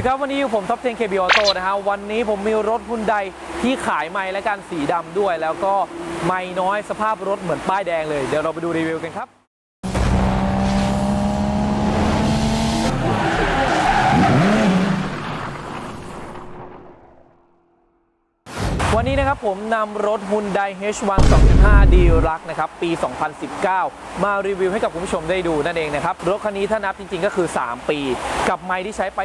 ดีครับ วันนี้อยู่ผมท็อปเทนเคบีออโต้นะฮะวันนี้ผมมีรถฮุนไดที่ขายไม่และการสีดำด้วย แล้วก็ไม้น้อยสภาพรถเหมือนป้ายแดงเลย เดี๋ยวเราไปดูรีวิวกันครับ วันนี้นะครับผมนำรถ Hyundai H1 2.5 d l u x นะครับปี 2019 มารีวิวให้กับคุณผู้ชมได้ดูนั่นเองนะครับ รถคันนี้ถ้านับจริงๆก็คือ 3 ปี กับไมล์ที่ใช้ไป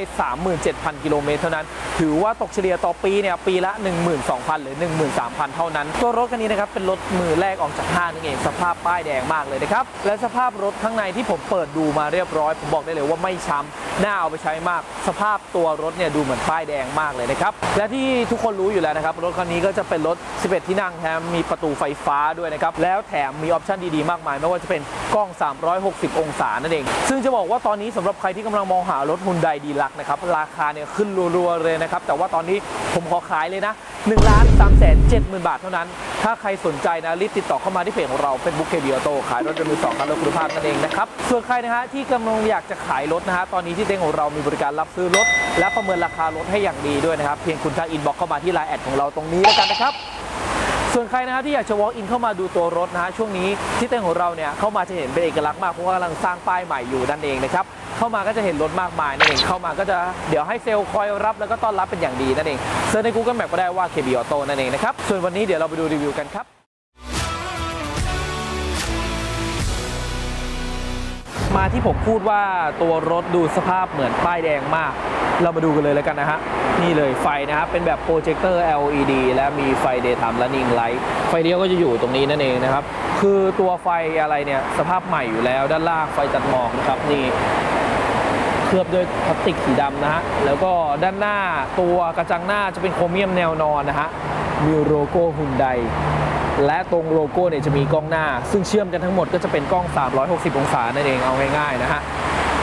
37,000 กิโลเมตรเท่านั้น ถือว่าตกเฉลี่ยต่อปีเนี่ยปีละ 12,000 หรือ 13,000 เท่านั้น ตัวรถคันนี้นะครับ เป็นรถมือแรกออกจากห้างนั่นเอง สภาพป้ายแดงมากเลยนะครับ และสภาพรถข้างในที่ผมเปิดดูมาเรียบร้อย ผมบอกได้เลยว่าไม่ช้ำน่าเอาไปใช้มาก สภาพตัวรถเนี่ยดูเหมือนป้ายแดงมากเลยนะครับ และที่ทุกคนรู้อยู่แล้วนะครับ รถคันนี้ก็จะเป็นรถ 11 ที่นั่งแถมมีประตูไฟฟ้าด้วยนะครับ แล้วแถมมีออปชันดีๆ มากมาย ไม่ว่าจะเป็นกล้อง 360 องศานั่นเอง ซึ่งจะบอกว่าตอนนี้สำหรับใครที่กำลังมองหารถฮุนไดดีลักนะครับราคาเนี่ยขึ้นรัวๆเลยนะครับ แต่ว่าตอนนี้ผมขอขายเลยนะ1ล้าน3แสน7หมื่นบาทเท่านั้น ถ้าใครสนใจนะรีบติดต่อเข้ามาที่เพจของเราเป็นบุ๊กเคบีออโต้ขายรถยนต์มือสองคันรถคุณภาพนั่นเองนะครับ ส่วนใครนะฮะที่กำลังอยากจะขายรถนะฮะตอนนี้ที่เต็งของเรามีบริการรับซื้อรถ และประเมินราคารถให้อย่างดีด้วยนะครับเพียงคุณทักอินบ็อกเข้ามาที่ไลน์แอดของเราตรงนี้แล้วกันนะครับส่วนใครนะครับที่อยากจะ walk in เข้ามาดูตัวรถนะฮะช่วงนี้ที่เต็นของเราเนี่ยเข้ามาจะเห็นเป็นเอกลักษณ์มากเพราะว่ากำลังสร้างป้ายใหม่อยู่นั่นเองนะครับ เข้ามาก็จะเห็นรถมากมายนั่นเองเข้ามาก็จะเดี๋ยวให้เซลล์คอยรับแล้วก็ต้อนรับเป็นอย่างดีนั่นเองเซิร์ชใน Google Map ก็ได้ว่า KB Auto นั่นเองนะครับส่วนวันนี้เดี๋ยวเราไปดูรีวิวกันครับมาที่ผมพูดว่าตัวรถดูสภาพเหมือนป้ายแดงมาก เรามาดูกันเลยแล้วกันนะฮะ นี่เลยไฟนะครับ เป็นแบบโปรเจคเตอร์ LED และมีไฟ daytime running light ไฟเดียวก็จะอยู่ตรงนี้นั่นเองนะครับ คือตัวไฟอะไรเนี่ย สภาพใหม่อยู่แล้ว ด้านล่างไฟตัดหมอกนะครับ นี่ ลือบด้วยพลาสติกสีดำนะฮะ แล้วก็ด้านหน้าตัวกระจังหน้าจะเป็นโครเมียมแนวนอนนะฮะ มีโลโก้ฮุนไดและตรงโลโก้เนี่ยจะมีกล้องหน้า ซึ่งเชื่อมกันทั้งหมดก็จะเป็นกล้อง 360 องศานั่นเองเอาง่ายๆนะฮะ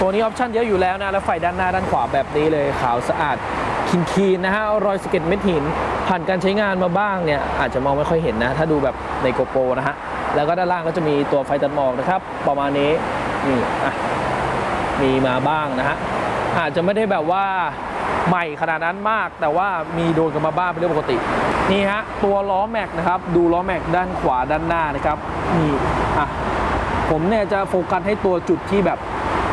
ตัวนี้ออปชั่นเยอะอยู่แล้วนะ แล้วไฟด้านหน้าด้านขวาแบบนี้เลยขาวสะอาดคีนๆนะฮะรอยสเก็ดเม็ดหิน ผ่านการใช้งานมาบ้างเนี่ยอาจจะมองไม่ค่อยเห็นนะ ถ้าดูแบบในโกโปรนะฮะ แล้วก็ด้านล่างก็จะมีตัวไฟตัดหมอกนะครับ ประมาณนี้นี่อะ มีมาบ้างนะฮะอาจจะไม่ได้แบบว่าใหม่ขนาดนั้นมาก แต่ว่ามีโดนกันมาบ้างเป็นเรื่องปกตินี่ฮะตัวล้อแม็กนะครับดูล้อแม็กด้านขวาด้านหน้านะครับนี่อะผมเนี่ยจะโฟกัสให้ตัวจุดที่แบบ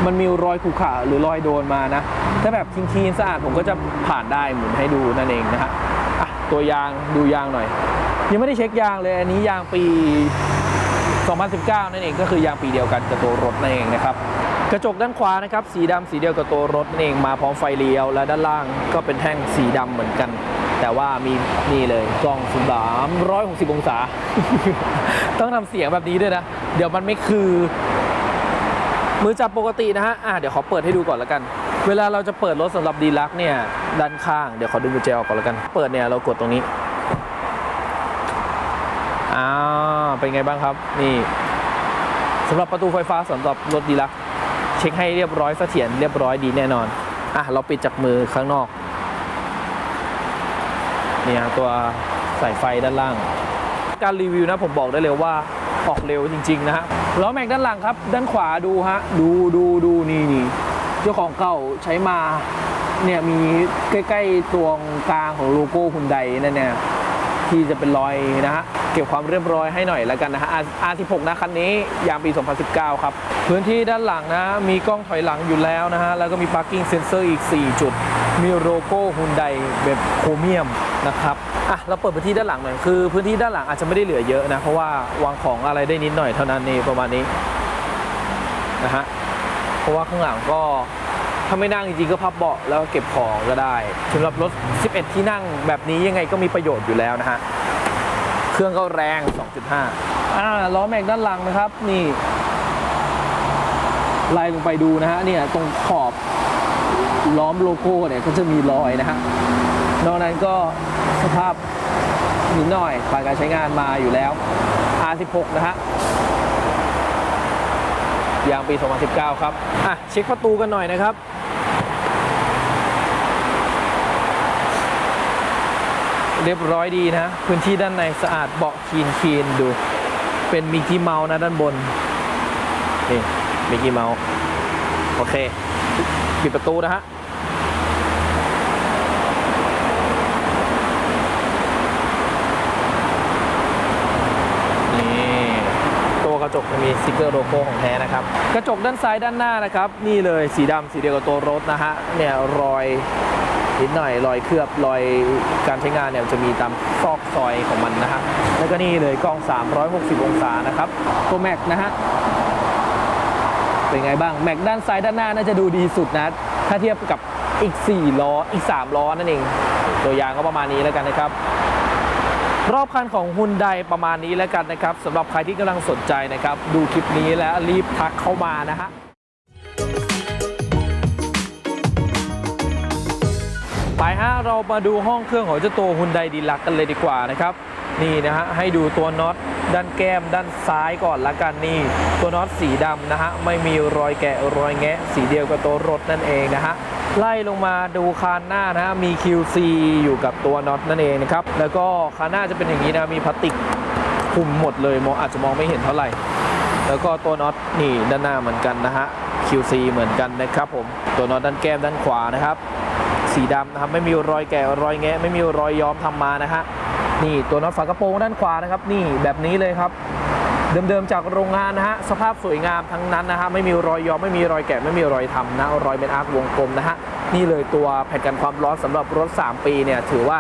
มันมีรอยขรุขระหรือรอยโดนมานะ ถ้าแบบคลีนสะอาดผมก็จะผ่านได้หมุนให้ดูนั่นเองนะฮะอะตัวยางดูยางหน่อย ยังไม่ได้เช็คยางเลยอันนี้ยางปี 2019 นั่นเองก็คือยางปีเดียวกันกับตัวรถนั่นเองนะครับ กระจกด้านขวานะครับสีดำสีเดียวกับตัวรถนั่นเองมาพร้อมไฟเลี้ยว และด้านล่างก็เป็นแท่งสีดำเหมือนกัน แต่ว่ามีนี่เลยกล้องซูมสามร้อยหกสิบองศา ต้องทำเสียงแบบนี้ด้วยนะ เดี๋ยวมันไม่คือ มือจับปกตินะฮะอะเดี๋ยวขอเปิดให้ดูก่อนแล้วกัน เวลาเราจะเปิดรถสำหรับดีลักเนี่ยด้านข้างเดี๋ยวขอดึงกุญแจออกก่อนแล้วกัน เปิดเนี่ยเรากดตรงนี้อ่าเป็นไงบ้างครับ นี่สำหรับประตูไฟฟ้าสำหรับรถดีลัก เช็คให้เรียบร้อยเสถียรเรียบร้อยดีแน่นอน อะ เราปิดจากมือข้างนอก เนี่ยตัวสายไฟด้านล่าง การรีวิวนะผมบอกได้เลยว่าออกเร็วจริง ๆ นะฮะล้อแม็กด้านหลังครับ ด้านขวาดูฮะ ดูดูดูนี่นี่เจ้าของเก่าใช้มา เนี่ยมีใกล้ ๆ ตรงกลางของโลโก้ฮุนไดนั่นเนี่ยที่จะเป็นรอยนะฮะ เก็บความเรียบร้อยให้หน่อยแล้วกันนะฮะ R16 นะคันนี้ยางปี 2019 ครับ พื้นที่ด้านหลังนะ มีกล้องถอยหลังอยู่แล้วนะฮะ แล้วก็มี parking sensor อีก 4 จุด มีโลโก้ฮุนไดแบบโครเมียมนะครับ อะ เราเปิดพื้นที่ด้านหลังหน่อย คือพื้นที่ด้านหลังอาจจะไม่ได้เหลือเยอะนะ เพราะว่าวางของอะไรได้นิดหน่อยเท่านั้นนี่ประมาณนี้นะฮะ เพราะว่าข้างหลังก็ถ้าไม่นั่งจริงๆก็พับเบาะแล้วก็เก็บของก็ได้สำหรับรถ 11 ที่นั่งแบบนี้ยังไงก็มีประโยชน์อยู่แล้วนะฮะ เครื่องก็แรง 2.5 อ่าล้อแม็กด้านหลังนะครับนี่ไล่ลงไปดูนะฮะเนี่ยตรงขอบล้อมโลโก้เนี่ยก็จะมีรอยนะฮะนอกนั้นก็สภาพนิดหน่อยผ่านการใช้งานมาอยู่แล้ว R16 นะฮะยางปี 2019 ครับ อะ เช็คประตูกันหน่อยนะครับ เรียบร้อยดีนะ พื้นที่ด้านในสะอาดเบาะคีนคีนดู เป็นมิกกี้เมาส์นะด้านบน นี่มิกกี้เมาส์โอเค ปิดประตูนะฮะนี่ตัวกระจกจะมีสติกเกอร์โลโก้ของแท้นะครับ กระจกด้านซ้ายด้านหน้านะครับ นี่เลยสีดำสีเดียวกับตัวรถนะฮะเนี่ยรอย นิดหน่อยรอยเคลือบรอยการใช้งานเนี่ยจะมีตามซอกซอยของมันนะฮะแล้วก็นี่เลยกล้อง 360 องศานะครับตัวแม็กนะฮะเป็นไงบ้างแม็กด้านซ้ายด้านหน้าน่าจะดูดีสุดนะ ถ้าเทียบกับอีก 4 ล้ออีก 3 ล้อนั่นเอง ตัวยางก็ประมาณนี้แล้วกันนะครับ รอบคันของฮุนไดประมาณนี้แล้วกันนะครับสำหรับใครที่กำลังสนใจนะครับ ดูคลิปนี้แล้วรีบทักเข้ามานะฮะ ไปฮะเรามาดูห้องเครื่องของเจ้าตัวฮุนไดดีลักกันเลยดีกว่านะครับนี่นะฮะให้ดูตัวน็อตด้านแก้มด้านซ้ายก่อนละกันนี่ ตัวน็อตสีดำนะฮะไม่มีรอยแกะรอยแงะ สีเดียวกับตัวรถนั่นเองนะฮะไล่ลงมาดูคานหน้านะฮะมี QC อยู่กับตัวน็อตนั่นเองนะครับแล้วก็คานหน้าจะเป็นอย่างนี้นะมีพลาสติกคุมหมดเลยมองอาจจะมองไม่เห็นเท่าไหร่ แล้วก็ตัวน็อตนี่ด้านหน้าเหมือนกันนะฮะ QC เหมือนกันนะครับผมตัวน็อตด้านแก้มด้านขวานะครับ สีดำนะครับไม่มีรอยแกะรอยแงะไม่มีรอยย้อมทำมานะฮะนี่ตัวน็อตฝากระโปรงด้านขวานะครับ นี่แบบนี้เลยครับ เดิมๆจากโรงงานนะฮะสภาพสวยงามทั้งนั้นนะฮะไม่มีรอยย้อมไม่มีรอยแกะไม่มีรอยทำนะรอยเป็นอาร์ควงกลมนะฮะนี่เลยตัวแผ่นกันความร้อนสำหรับรถ 3 ปีเนี่ยถือว่า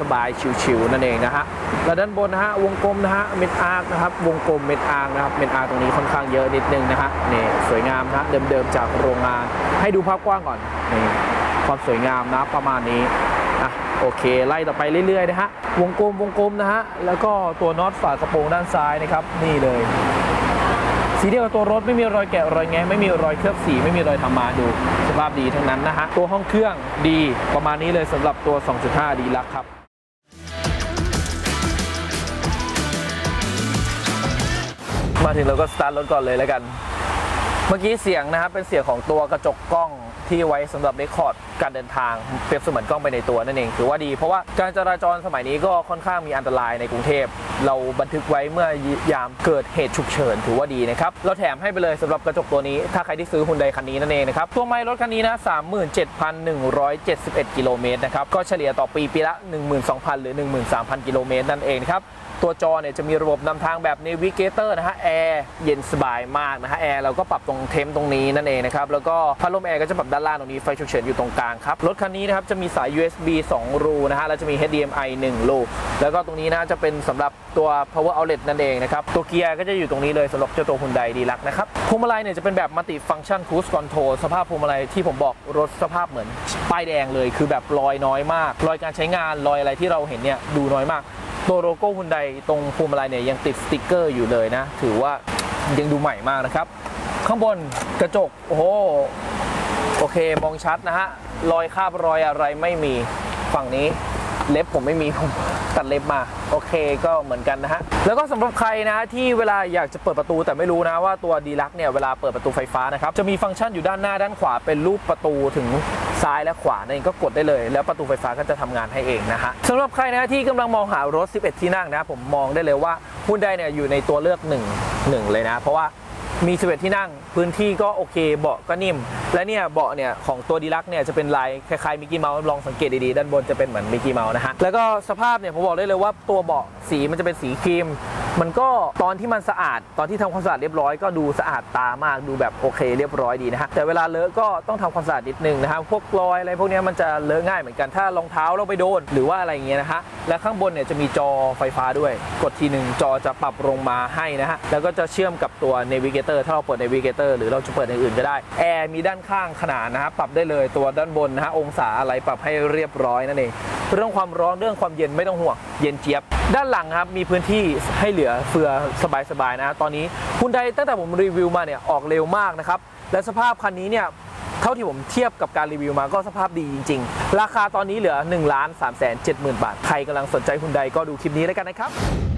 สบายๆชิวๆนั่นเองนะฮะแล้วด้านบนนะฮะวงกลมนะฮะเม็ดอาร์คนะครับวงกลมเม็ดอาร์คนะครับเม็ดอาร์ตรงนี้ค่อนข้างเยอะนิดนึงนะฮะนี่สวยงามนะฮะเดิมๆจากโรงงาน ให้ดูภาพกว้างก่อนนี่ ความสวยงามนะประมาณนี้อะโอเค ไล่ต่อไปเรื่อยๆนะฮะวงกลมวงกลมนะฮะแล้วก็ตัวน็อตฝากระโปรงด้านซ้ายนะครับนี่เลยสีเดียวกับตัวรถไม่มีรอยแกะรอยแงะไม่มีรอยเคลือบสีไม่มีรอยทำมาดู สภาพดีทั้งนั้นนะฮะตัวห้องเครื่องดีประมาณนี้เลยสำหรับตัว 2.5 ดีลักครับมาถึงเราก็สตาร์ทรถก่อนเลยแล้วกัน เมื่อกี้เสียงนะครับเป็นเสียงของตัวกระจกกล้อง ที่ไว้สำหรับเรคคอร์ดการเดินทางเปรียบเสมือนกล้องไปในตัวนั่นเองถือว่าดีเพราะว่าการจราจรสมัยนี้ก็ค่อนข้างมีอันตรายในกรุงเทพ เราบันทึกไว้เมื่อยามเกิดเหตุฉุกเฉินถือว่าดีนะครับเราแถมให้ไปเลยสำหรับกระจกตัวนี้ ถ้าใครที่ซื้อฮุนไดคันนี้นั่นเองนะครับตัวไมล์รถคันนี้นะ37,171 กิโลเมตรนะครับก็เฉลี่ยต่อปีปีละ 12,000 หรือ 13,000 กิโลเมตรนั่นเองนะครับ ตัวจอเนี่ยจะมีระบบนำทางแบบ Navigator นะฮะแอร์เย็นสบายมากนะฮะแอร์เราก็ปรับตรงเทมตรงนี้นั่นเองนะครับ แล้วก็พัดลมแอร์ก็จะปรับด้านล่างตรงนี้ไฟฉุกเฉินอยู่ตรงกลางครับ รถคันนี้นะครับจะมีสาย USB 2 รูนะฮะแล้วจะมี HDMI 1 รู แล้วก็ตรงนี้นะจะเป็นสำหรับตัว power outlet นั่นเองนะครับ ตัวเกียร์ก็จะอยู่ตรงนี้เลยสำหรับเจ้าตัว Hyundai ดีลักนะครับพวงมาลัยเนี่ยจะเป็นแบบ multi function cruise control สภาพพวงมาลัยที่ผมบอกรถสภาพเหมือนป้ายแดงเลย คือแบบรอยน้อยมาก รอยการใช้งานรอยอะไรที่เราเห็นเนี่ยดูน้อยมาก ตัวโลโก้ฮุนไดตรงพวงมาลัยเนี่ยยังติดสติกเกอร์อยู่เลยนะ ถือว่ายังดูใหม่มากนะครับ ข้างบนกระจก โอ้โหโอเคมองชัดนะฮะ รอยคาบรอยอะไรไม่มีฝั่งนี้เล็บผมไม่มีผมตัดเล็บมา โอเคก็เหมือนกันนะฮะ แล้วก็สำหรับใครนะที่เวลาอยากจะเปิดประตูแต่ไม่รู้นะว่าตัวดีลักเนี่ยเวลาเปิดประตูไฟฟ้านะครับ จะมีฟังก์ชันอยู่ด้านหน้าด้านขวาเป็นรูปประตูถึง ซ้ายและขวานั่นเองก็กดได้เลย แล้วประตูไฟฟ้าก็จะทำงานให้เองนะฮะสำหรับใครนะที่กำลังมองหารถ 11 ที่นั่งนะผมมองได้เลยว่าฮุนไดเนี่ยอยู่ในตัวเลือก1 1เลยนะ เพราะว่า มี11ที่นั่ง พื้นที่ก็โอเค เบาะก็นิ่ม และเนี่ยเบาะเนี่ยของตัวดีลักเนี่ยจะเป็นลายคล้ายๆมิกกี้เมาส์ลองสังเกตดีๆ ด้านบนจะเป็นเหมือนมิกกี้เมาส์นะฮะ แล้วก็สภาพเนี่ยผมบอกได้เลยว่าตัวเบาะสีมันจะเป็นสีครีม มันก็ตอนที่มันสะอาด ตอนที่ทำความสะอาดเรียบร้อยก็ดูสะอาดตามากดูแบบโอเคเรียบร้อยดีนะฮะ แต่เวลาเลอะก็ต้องทำความสะอาดนิดนึงนะฮะ พวกรอยอะไรพวกเนี้ยมันจะเลอะง่ายเหมือนกันถ้ารองเท้าเราไปโดนหรือว่าอะไรอย่างเงี้ยนะฮะ และข้างบนเนี่ยจะมีจอไฟฟ้าด้วย กดทีหนึ่งจอจะปรับลงมาให้นะฮะ แล้วก็จะเชื่อมกับตัว t o r ถ้าเราเปิด Navigator หรือเราจะเปิดอย่างอื่นก็ได้ แอร์มีด้านข้างขนานนะฮะปรับได้เลยตัวด้านบนนะฮะองศาอะไรปรับให้เรียบร้อยนั่นเองเรื่องความร้อนเรื่องความเย็นไม่ต้องห่วงเย็นเจี๊ยบ ด้านหลังครับมีพื้นที่ให้เหลือเฟือสบายๆนะตอนนี้คุณไดตั้งแต่ผมรีวิวมาเนี่ยออกเร็วมากนะครับและสภาพคันนี้เนี่ยเท่าที่ผมเทียบกับการรีวิวมาก็สภาพดีจริง ๆ ราคาตอนนี้เหลือ1 3 7 0 0 0 0 บาท ใครกำลังสนใจคุณใดก็ดูคลิปนี้แล้วกันนะครับ